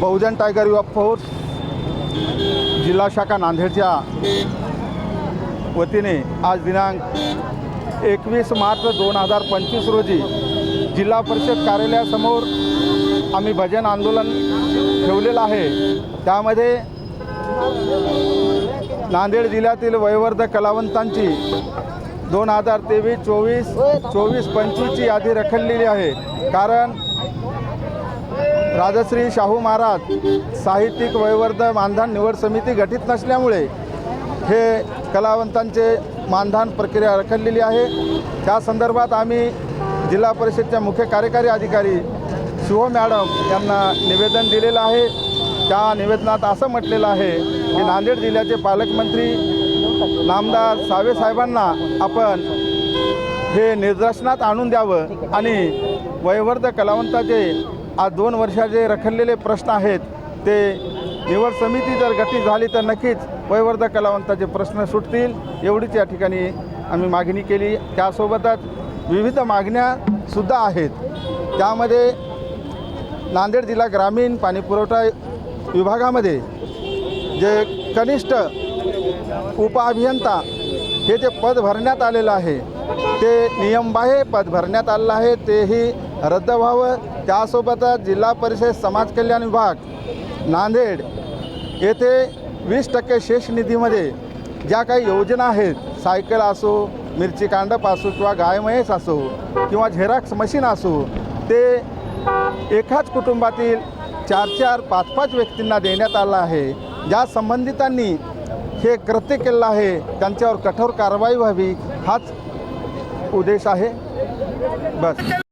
बहुजन tiger युवा force जिल्हा शाखा नांदेडच्या वतीने आज दिनांक एकवीस मार्च दोन हजार पंचवीस रोजी जिल्हा परिषद कार्यालयासमोर आम्ही भजन आंदोलन ठेवलेलं आहे. त्यामध्ये नांदेड जिल्ह्यातील वयवर्ध कलावंतांची दोन हजार तेवीस चोवीस चोवीस पंचवीसची यादी रखडलेली आहे. कारण राजश्री शाहू महाराज साहित्यिक वयवर्ध मानधन निवड समिती गठीत नसल्यामुळे हे कलावंतांचे मानधन प्रक्रिया रखडलेली आहे. त्या संदर्भात आम्ही जिल्हा परिषदच्या मुख्य कार्यकारी अधिकारी शिव मॅडम यांना निवेदन दिलेलं आहे. त्या निवेदनात असं म्हटलेलं आहे की नांदेड जिल्ह्याचे पालकमंत्री नामदार सावे साहेबांना आपण हे निदर्शनात आणून द्यावं आणि वयवर्ध कलावंताचे आज दोन वर्षाचे रखडलेले प्रश्न आहेत ते निवड समिती जर गठीत झाली तर नक्कीच वयवर्ध कलावंताचे प्रश्न सुटतील. एवढीच या ठिकाणी आम्ही मागणी केली. त्यासोबतच विविध मागण्यासुद्धा आहेत. त्यामध्ये नांदेड जिल्हा ग्रामीण पाणीपुरवठा विभागामध्ये जे कनिष्ठ उपअभियंता हे जे पद भरण्यात आलेलं आहे ते नियमबाह्य पद भरण्यात आलेलं आहे तेही रद्द व्हावं. त्यासोबतच जिल्हा परिषद समाज कल्याण विभाग नांदेड येथे वीस टक्के शेष निधीमध्ये ज्या काही योजना आहेत सायकल असो मिरची कांडप असो किंवा गाय म्हैस असो किंवा झेरॉक्स मशीन असो ते एकाच कुटुंबातील चार चार पाच पाच व्यक्तींना देण्यात आलं आहे. ज्या संबंधितांनी हे कृत्य केलं आहे त्यांच्यावर कठोर कारवाई व्हावी हाच उद्देश आहे. बस.